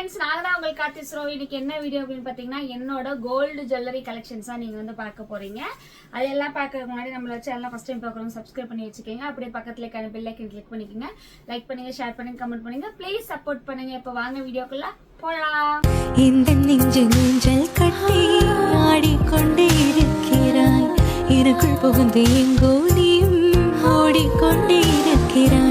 Friends நான் தான் உங்களுக்கு கார்த்திஸ்ரோ இன்னைக்கு என்ன வீடியோ அப்படின்னு பார்த்தீங்கன்னா என்னோட கோல்டு ஜுவல்லரி கலெக்ஷன்ஸாக நீங்கள் வந்து பார்க்க போகிறீங்க அதெல்லாம் பார்க்கறதுக்கு முன்னாடி நம்மள சேனல் ஃபஸ்ட் டைம் பார்க்குறோம் சப்ஸ்கிரைப் பண்ணி வச்சுக்கோங்க. அப்படியே பக்கத்தில் இருக்க பெல் கிளிக் பண்ணிக்கோங்க. லைக் பண்ணுங்கள் ஷேர் பண்ணுங்கள் கமெண்ட் பண்ணுங்கள் ப்ளீஸ் சப்போர்ட் பண்ணுங்க. இப்போ வாங்க வீடியோக்குள்ள போகலாம் இந்த நெஞ்சு நெஞ்சல் கட்டி ஆடிக்கொண்டே இருக்கிறாய். எனக்குள் புகுந்து எங்கோ நீயும் ஓடிக்கொண்டே இருக்கிறாய்.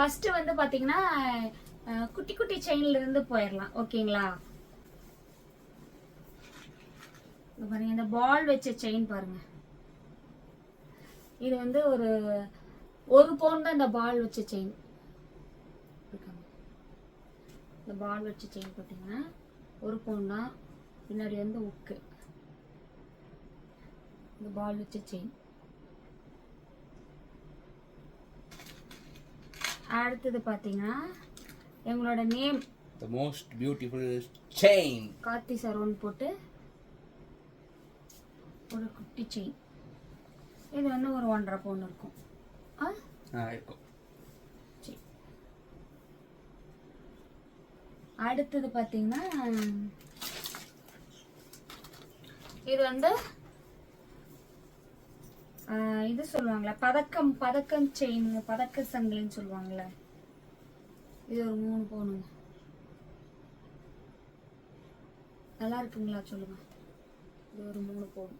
ஃபர்ஸ்ட் வந்து பாத்தீங்கன்னா குட்டி குட்டி செயின்ல இருந்து போயிடலாம் ஓகேங்களா? பாருங்க இந்த பால் வச்ச செயின் பாருங்க. இது வந்து ஒரு ஒரு பவுன் தான் இந்த பால் வச்ச செயின் இந்த பால் வச்ச செயின் பார்த்தீங்கன்னா ஒரு பவுன் தான். பின்னாடி வந்து உக்கு இந்த பால் வச்ச செயின் அடுத்தது பார்த்தீங்கன்னா எங்களோட name the most beautiful chain. Karthi Sharon போட்டு ஒரு குட்டி செயின் இது வந்து ஒரு ஒன்றரை பவுன் இருக்கும். ஆ? இருக்கும். சரி. அடுத்தது பார்த்தீங்கன்னா இது வந்து இது சொல்லுவாங்களே பதக்கம் பதக்கம் செயின் பதக்க சங்கிலின்னு சொல்லுவாங்கல்ல. இது ஒரு மூணு பவுனுங்க நல்லா இருக்குங்களா சொல்லுங்க. இது ஒரு மூணு பவுன்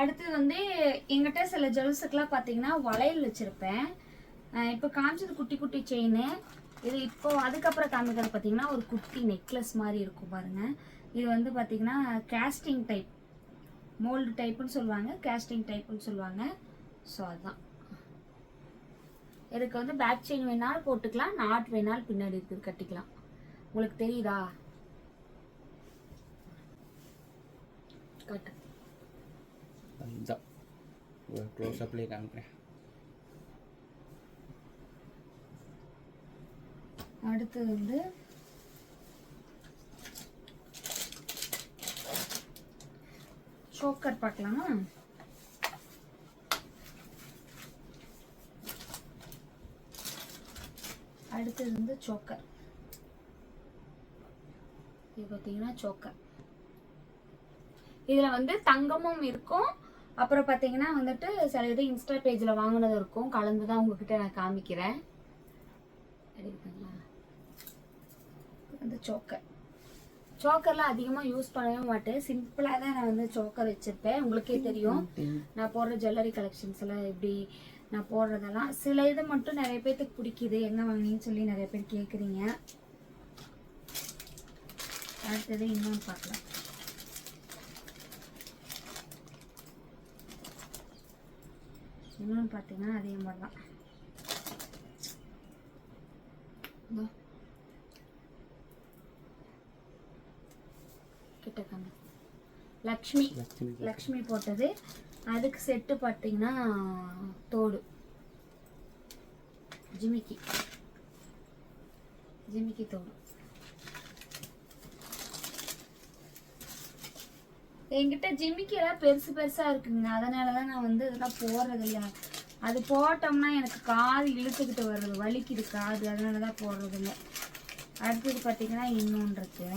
அடுத்து வந்து எங்கிட்ட சில ஜுவல்ஸுக்கெலாம் பார்த்தீங்கன்னா வளையல் வச்சுருப்பேன். இப்போ காமிச்சது குட்டி குட்டி செயின் இது இப்போ அதுக்கப்புறம் காமிக்கிறது பார்த்தீங்கன்னா ஒரு குட்டி நெக்லஸ் மாதிரி இருக்கும் பாருங்க. இது வந்து பார்த்தீங்கன்னா கேஸ்டிங் டைப் மோல்டு டைப்புன்னு சொல்லுவாங்க கேஸ்டிங் டைப்புன்னு சொல்லுவாங்க. ஸோ அதுதான். இதுக்கு வந்து பேக் செயின் வேணாலும் போட்டுக்கலாம் நாட் வேணாலும் பின்னாடி இருக்குது கட்டிக்கலாம். உங்களுக்கு தெரியுதா? கட்டு. க்ளோஸ் அப்லேயே காமிக்கிறேன். அடுத்தது வந்து சோக்கர் பார்க்கலாமா. அடுத்தது வந்து சோக்கர். இது பார்த்தீங்கன்னா சோக்கர். இதில் வந்து தங்கமும் இருக்கும். அப்புறம் பார்த்தீங்கன்னா வந்துட்டு சில இது இன்ஸ்டா பேஜில் வாங்கினது இருக்கும். கலந்து தான் உங்ககிட்ட நான் காமிக்கிறேன். எடுக்குங்களா அந்த சோக்கர். சோக்கர்லாம் அதிகமாக யூஸ் பண்ணவே மாட்டேன். சிம்பிளாக தான் நான் வந்து சோக்கர் வச்சுருப்பேன். உங்களுக்கே தெரியும். நான் போடுற ஜுவல்லரி கலெக்ஷன்ஸ் எல்லாம் எப்படி நான் போடுறதெல்லாம். சில இது மட்டும் நிறைய பேர்த்துக்கு பிடிக்குது. எங்கே வாங்கினீங்கன்னு சொல்லி நிறைய பேர் கேட்குறீங்க அடுத்தது இன்னொன்று பார்க்கலாம். இன்னொன்று பார்த்தீங்கன்னா அதே மாதிரி தான் காமி. லக்ஷ்மி லக்ஷ்மி போட்டது. அதுக்கு செட்டு பார்த்தீங்கன்னா தோடு. ஜிமிக்கி. ஜிமிக்கி தோடு. என்கிட்ட ஜிமிக்கி எல்லாம் பெருசு பெருசா இருக்குங்க. அதனால தான் நான் வந்து இதெல்லாம் போடுறது இல்ல அது போட்டோம்னா எனக்கு காது இழுத்துக்கிட்டு வர்றது வலிக்குது காது. அதனால தான் போடுறது இல்லை. அடுத்தது பார்த்தீங்கன்னா இன்னொன்று இருக்கு.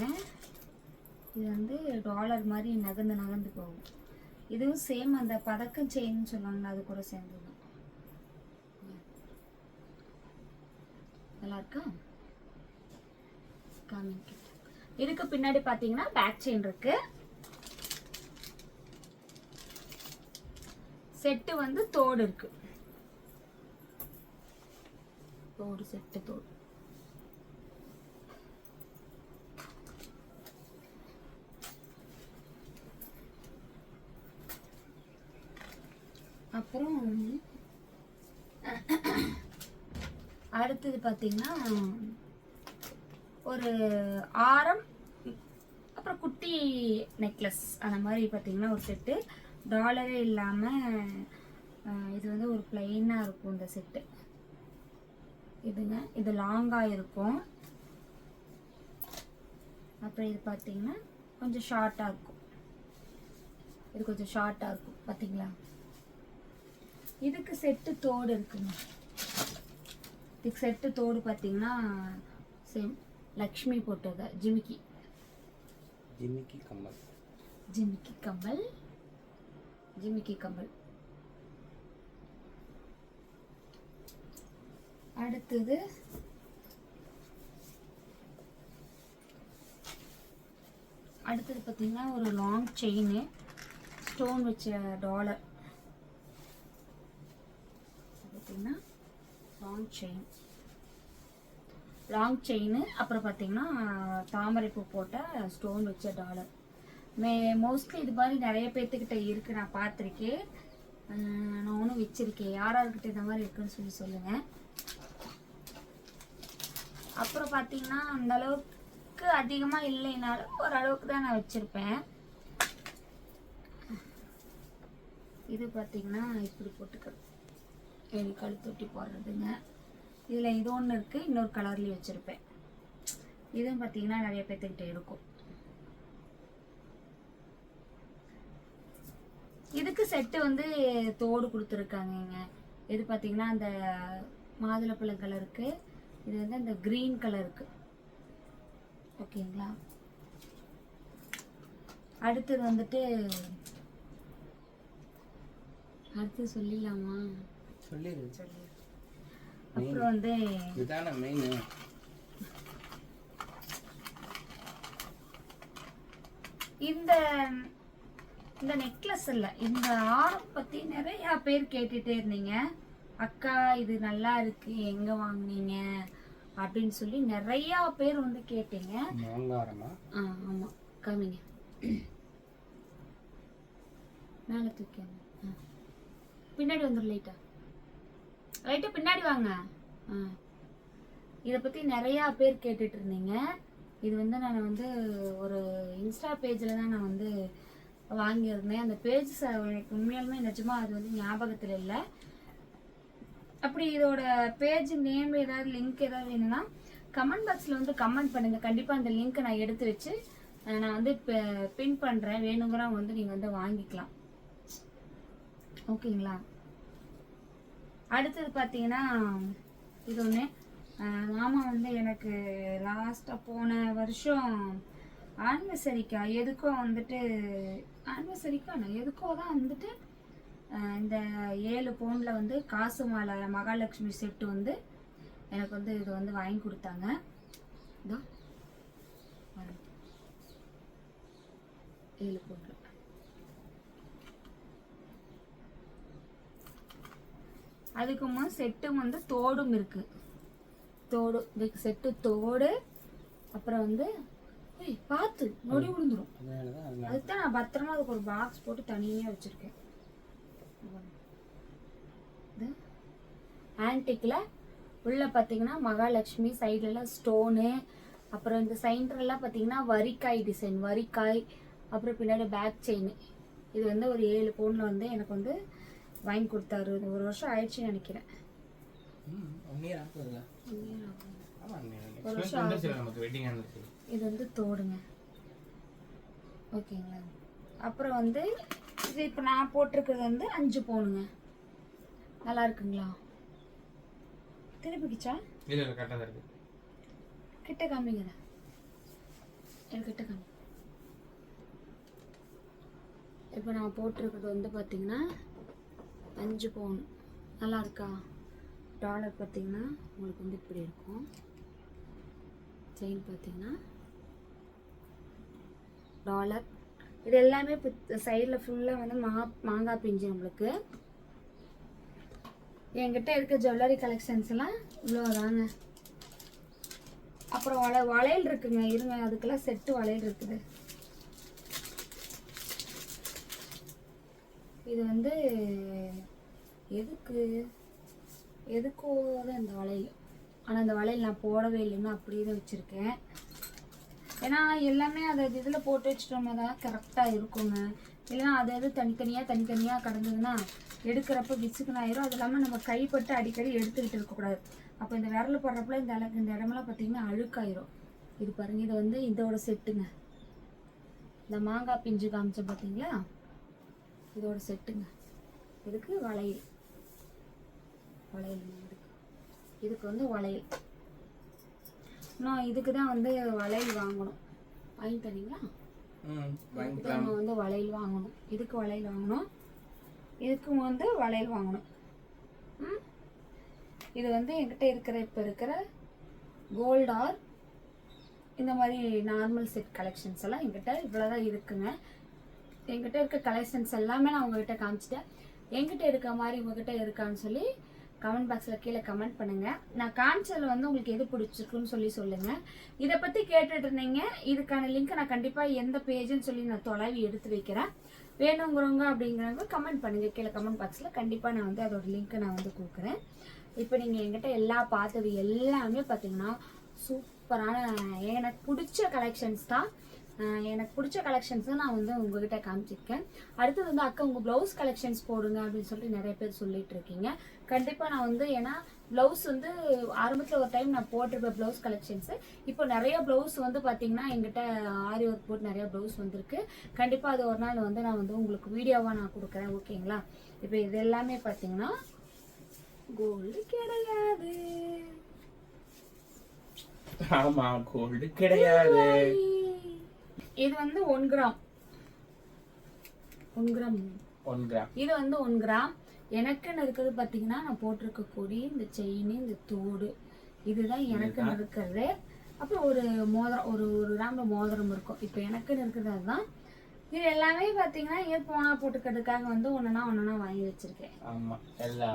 இது வந்து டாலர் மாதிரி நகர்ந்து நகர்ந்து போகும். இதுவும் சேம் அந்த பதக்கம் செயின்னு சொல்லுவாங்கல்ல அது கூட சேர்ந்தது. நல்லா இருக்கா? காமிங்க இதுக்கு பின்னாடி பார்த்தீங்கன்னா பேக் செயின் இருக்கு. செட்டு வந்து தோடு இருக்கு. தோடு செட்டு தோடு. அப்புறம் அடுத்தது பார்த்தீங்கன்னா ஒரு ஆரம் அப்புறம் குட்டி நெக்லஸ் அந்த மாதிரி பார்த்தீங்கன்னா ஒரு செட்டு டாலரே இல்லாமல் இது வந்து ஒரு பிளெயினாக இருக்கும் இந்த செட்டு இதுங்க இது லாங்காக இருக்கும். அப்புறம் இது பார்த்தீங்கன்னா கொஞ்சம் ஷார்ட்டாக இருக்கும். இது கொஞ்சம் ஷார்ட்டாக இருக்கும் பார்த்தீங்களா இதுக்கு செட்டு தோடு இருக்குங்க. இதுக்கு செட்டு தோடு பார்த்தீங்கன்னா சேம் லக்ஷ்மி போட்டது ஜிமிக்கி. ஜிமிக்கி கம்மல். ஜிமிக்கி கம்மல். ஜிமிக்கி கம்மல். அடுத்தது அடுத்தது பார்த்தீங்கன்னா ஒரு லாங் செயின் ஸ்டோன் வச்ச டாலர் பார்த்தீங்கன்னா லாங் செயின் லாங் செயின் அப்புறம் பார்த்தீங்கன்னா தாமரைப்பூ போட்ட ஸ்டோன் வச்ச டாலர் மே மோஸ்ட்லி இது மாதிரி நிறைய பேர்த்துக்கிட்ட இருக்கு நான் பார்த்துருக்கேன். நான் ஒன்றும் வச்சுருக்கேன். யார் யார்கிட்ட இந்த மாதிரி இருக்குன்னு சொல்லி சொல்லுங்க. அப்புறம் பார்த்தீங்கன்னா அந்த அளவுக்கு அதிகமாக இல்லைனாலும் ஓரளவுக்கு தான் நான் வச்சுருப்பேன். இது பார்த்தீங்கன்னா இப்படி போட்டுக்கிறது. இது கழுத்தொட்டி போடுறதுங்க. இதில் இது ஒன்று இருக்குது இன்னொரு கலர்லேயும் வச்சுருப்பேன். இதுவும் பார்த்தீங்கன்னா நிறைய பேர்த்துக்கிட்ட இருக்கும். இதுக்கு செட்டு வந்து தோடு கொடுத்துருக்காங்கங்க. இது பார்த்தீங்கன்னா அந்த மாதுளப்பழம் கலருக்கு இது வந்து அந்த க்ரீன் கலருக்கு ஓகேங்களா? அடுத்தது வந்துட்டு அடுத்து சொல்லிடலாமா? சொல்லிடு அப்புறம் வந்து மெயின் இந்த இந்த நெக்லஸ் இல்லை இந்த ஆரம் பற்றி நிறையா பேர் கேட்டுட்டே இருந்தீங்க. அக்கா இது நல்லா இருக்கு எங்கே வாங்குனீங்க? அப்படின்னு சொல்லி நிறையா பேர் வந்து கேட்டீங்க. ஆ ஆமாம் காமிங்க மேலே ஆ. பின்னாடி வந்துடும் லைட்டா ரைட்டு பின்னாடி வாங்க. ஆ. இதை பற்றி நிறையா பேர் கேட்டுட்டு இருந்தீங்க இது வந்து நான் வந்து ஒரு இன்ஸ்டா பேஜில் தான் நான் வந்து வாங்கியிருந்தேன். அந்த பேஜ் எனக்கு உண்மையாலுமே நிஜமாக அது வந்து ஞாபகத்தில் இல்லை. அப்படி இதோட பேஜ் நேம் ஏதாவது லிங்க் ஏதாவது வேணும்னா கமெண்ட் பாக்ஸில் வந்து கமெண்ட் பண்ணுங்கள் கண்டிப்பாக அந்த லிங்க்கை நான் எடுத்து வச்சு நான் வந்து பின் பண்ணுறேன் வேணுங்கிறவங்க வந்து நீங்கள் வந்து வாங்கிக்கலாம். ஓகேங்களா? அடுத்தது பார்த்தீங்கன்னா இது ஒன்று மாமா வந்து எனக்கு லாஸ்ட்டாக போன வருஷம் ஆனிவர்சரிக்கா எதுக்கோ வந்துட்டு ஆனிவர்சரிக்கா நான் எதுக்கோ தான் வந்துட்டு இந்த ஏழு பவுனில் வந்து காசு மாலை மகாலட்சுமி செட்டு வந்து எனக்கு வந்து இது வந்து வாங்கி கொடுத்தாங்க. இதோ ஏழு பவுனில். அதுக்கும் செட்டும் வந்து தோடும் இருக்கு. தோடு இதுக்கு செட்டு தோடு அப்புறம் வந்து பார்த்து நொடி விழுந்துடும் அதுதான் நான் பத்திரமா அதுக்கு ஒரு பாக்ஸ் போட்டு தனியாக வச்சுருக்கேன். ஆன்டிக்கில் உள்ளே பார்த்தீங்கன்னா மகாலட்சுமி சைடுலலாம் ஸ்டோனு அப்புறம் இந்த சென்டர்லாம் பார்த்தீங்கன்னா வரிக்காய் டிசைன் வரிக்காய் அப்புறம் பின்னாடி பேக் செயின் இது வந்து ஒரு ஏழு பவுனில் வந்து எனக்கு வந்து வாங்கி கொடுத்தாரு. ஒரு வருஷம் ஆயிடுச்சுன்னு நினைக்கிறேன். ஒரு வருஷம் இது வந்து தோடுங்க. ஓகேங்களா? அப்புறம் வந்து இது இப்போ நான் போட்டிருக்கிறது வந்து அஞ்சு பவுனுங்க நல்லா இருக்குங்களா? திருப்பிக்கிச்சா இல்லை இல்லை கரெக்டாக தான் இருக்குது கிட்ட காமிங்க கிட்ட காமி. இப்போ நான் போட்டிருக்கிறது வந்து பார்த்தீங்கன்னா அஞ்சு பவுன். நல்லா இருக்கா டாலர் பார்த்தீங்கன்னா உங்களுக்கு வந்து இப்படி இருக்கும். செயின் பார்த்தீங்கன்னா டாலர் இது எல்லாமே இப்போ சைடில் ஃபுல்லாக வந்து மா மாங்காய் பிஞ்சு நம்மளுக்கு. என்கிட்ட இருக்க ஜுவல்லரி கலெக்ஷன்ஸ் எல்லாம் இவ்வளோ தாங்க அப்புறம் வள வளையல் இருக்குங்க. இருங்க அதுக்கெல்லாம் செட்டு வளையல் இருக்குது. இது வந்து எதுக்கு? எதுக்கோ தான் இந்த வளையல்? ஆனால் அந்த வளையல் நான் போடவே இல்லைன்னு அப்படியே தான் வச்சுருக்கேன். ஏன்னா எல்லாமே அதை இதில் போட்டு வச்சுட்டோம்னா தான் கரெக்டாக இருக்குங்க. இல்லைன்னா அது அது தனித்தனியாக தனித்தனியாக கடந்ததுன்னா எடுக்கிறப்ப விசுக்குன்னு ஆயிரும். அது இல்லாமல் நம்ம கைப்பட்டு அடிக்கடி எடுத்துக்கிட்டு இருக்கக்கூடாது அப்போ இந்த விரல் போடுறப்பல இந்த அளவுக்கு இந்த இடமெல்லாம் பார்த்தீங்கன்னா அழுக்காயிரும். இது பாருங்க இது வந்து இதோட செட்டுங்க. இந்த மாங்காய் பிஞ்சு காமிச்சோம் பார்த்தீங்களா? இதோட செட்டுங்க. இதுக்கு வளையல். வளையல் இதுக்கு இதுக்கு வந்து வளையல். நான் இதுக்கு தான் வந்து வளையல் வாங்கணும். வாங்கி தரீங்களா? ம் இதுக்கு தான் நான் வந்து வளையல் வாங்கணும். இதுக்கு வளையல் வாங்கணும். இதுக்கு வந்து வளையல் வாங்கணும். ம்? இது வந்து என்கிட்ட இருக்கிற இப்போ இருக்கிற கோல்ட் ஆர் இந்த மாதிரி நார்மல் செட் கலெக்ஷன்ஸ் எல்லாம் என்கிட்ட இவ்வளோதான் இருக்குங்க. என்கிட்ட இருக்க கலெக்ஷன்ஸ் எல்லாமே நான் உங்ககிட்ட காமிச்சிட்டேன். என்கிட்ட இருக்க மாதிரி உங்ககிட்ட இருக்கான்னு சொல்லி கமெண்ட் பாக்ஸில் கீழே கமெண்ட் பண்ணுங்கள் நான் காமிச்சதில் வந்து உங்களுக்கு எது பிடிச்சிருக்குன்னு சொல்லி சொல்லுங்கள் இதை பற்றி கேட்டுட்டு இருந்தீங்க. இதுக்கான லிங்க் நான் கண்டிப்பாக எந்த பேஜுன்னு சொல்லி நான் தொலைவி எடுத்து வைக்கிறேன். வேணுங்கிறவங்க அப்படிங்கிறவங்க கமெண்ட் பண்ணுங்கள் கீழே கமெண்ட் பாக்ஸில் கண்டிப்பாக நான் வந்து அதோட லிங்க்கை நான் வந்து கொடுக்குறேன். இப்போ நீங்கள் என்கிட்ட எல்லா பார்த்தது எல்லாமே பார்த்தீங்கன்னா சூப்பரான எனக்கு பிடிச்ச கலெக்ஷன்ஸ் தான். எனக்கு பிடிச்ச கலெக்ஷன்ஸ் நான் வந்து உங்ககிட்ட காமிச்சிருக்கேன். அடுத்தது வந்து அக்கா உங்கள் ப்ளவுஸ் கலெக்ஷன்ஸ் போடுங்க அப்படின்னு சொல்லிட்டு நிறைய பேர் சொல்லிட்டு இருக்கீங்க. கண்டிப்பாக நான் வந்து ஏன்னா ப்ளவுஸ் வந்து ஆரம்பத்தில் ஒரு டைம் நான் போட்டிருப்பேன் ப்ளவுஸ் கலெக்ஷன்ஸு இப்போ நிறைய ப்ளவுஸ் வந்து பார்த்தீங்கன்னா எங்கிட்ட ஆரி ஒர்க் போட்டு நிறைய ப்ளவுஸ் வந்திருக்கு. கண்டிப்பாக அது ஒரு நாள் வந்து நான் வந்து உங்களுக்கு வீடியோவாக நான் கொடுக்குறேன் ஓகேங்களா? இப்போ இது எல்லாமே பார்த்தீங்கன்னா கோல்டு கிடையாது. ஆமா கோல்டு கிடையாது. இது வந்து one gram. One gram. One gram. இது வந்து ஒன் கிராம். எனக்குன்னு இருக்கிறது பார்த்தீங்கன்னா நான் போட்டிருக்க கொடி இந்த செயின் இந்த தோடு. இதுதான் எனக்குன்னு இருக்கிறது. அப்புறம் ஒரு மோதிரம் ஒரு ஒரு கிராம்ல மோதிரம் இருக்கும். இப்போ எனக்குன்னு இருக்கிறது அதுதான். இது எல்லாமே பார்த்தீங்கன்னா ஏன் போனா போட்டுக்கிறதுக்காக வந்து ஒன்றுனா ஒன்றுனா வாங்கி வச்சிருக்கேன்.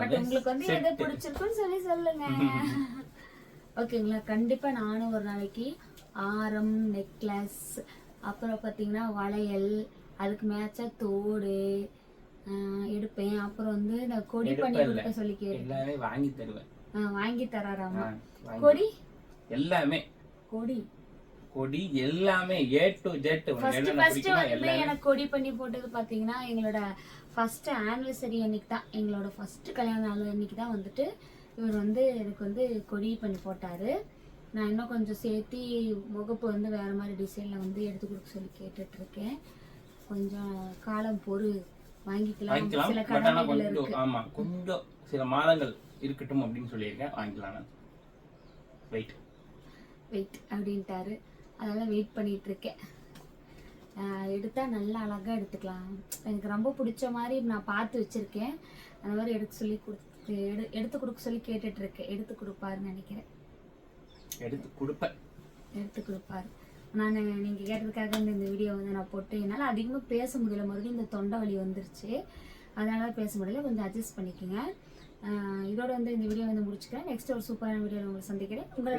பட் உங்களுக்கு வந்து எது பிடிச்சிருக்குன்னு சொல்லி சொல்லுங்க. ஓகேங்களா? கண்டிப்பா நானும் ஒரு நாளைக்கு ஆரம் நெக்லஸ் அப்புறம் பார்த்தீங்கன்னா வளையல் அதுக்கு மேட்சா தோடு எடுப்பேன். அப்புறம் வந்து இந்த கொடி பண்ணி. கொடுக்க சொல்லி கேட்டேன். வாங்கி தருவேன். வாங்கி தராராமா? கொடி? எல்லாமே. கொடி? கொடி எல்லாமே ஏ டு ஜெட் எனக்கு கொடி பண்ணி போட்டது பாத்தீங்கன்னா எங்களோட ஃபர்ஸ்ட் ஆனிவர்சரி அன்னைக்கு தான். எங்களோட ஃபர்ஸ்ட் கல்யாண நாள் அன்னைக்கு தான் வந்துட்டு இவர் வந்து எனக்கு வந்து கொடி பண்ணி போட்டாரு. நான் இன்னும் கொஞ்சம் சேர்த்து முகப்பு வந்து வேற மாதிரி டிசைன்ல வந்து எடுத்து கொடுக்க சொல்லி கேட்டுட்டு இருக்கேன் கொஞ்சம் காலம் பொறு வாங்கிக்கலாம். சில கடமைகள் இருக்கு. கொஞ்சம் ஆமா கொஞ்சம் சில மாதங்கள் இருக்கட்டும் அப்படின்னு சொல்லியிருக்கேன். வாங்கிக்கலாம் வெயிட் வெயிட் அப்படின்ட்டாரு. அதனால வெயிட் பண்ணிட்டு இருக்கேன் ஆஹ் எடுத்தா நல்லா அழகா எடுத்துக்கலாம். எனக்கு ரொம்ப பிடிச்ச மாதிரி நான் பார்த்து வச்சிருக்கேன். அந்த மாதிரி எடுக்க சொல்லி கொடுத்து எடு எடுத்து கொடுக்க சொல்லி கேட்டுட்டு இருக்கேன் எடுத்து கொடுப்பாருன்னு நினைக்கிறேன். எடுத்து கொடுப்பேன். எடுத்து கொடுப்பாரு. நான் நீங்கள் கேட்டதுக்காக இந்த இந்த வீடியோ வந்து நான் போட்டு என்னால் அதிகமாக பேச முடியல. மறுபடியும் இந்த தொண்டை வலி வந்துருச்சு. அதனால பேச முடியல. கொஞ்சம் அட்ஜஸ்ட் பண்ணிக்கோங்க. இதோட வந்து இந்த வீடியோ வந்து முடிச்சுக்கிறேன். நெக்ஸ்ட் ஒரு சூப்பரான வீடியோ உங்களை சந்திக்கிறேன். உங்களை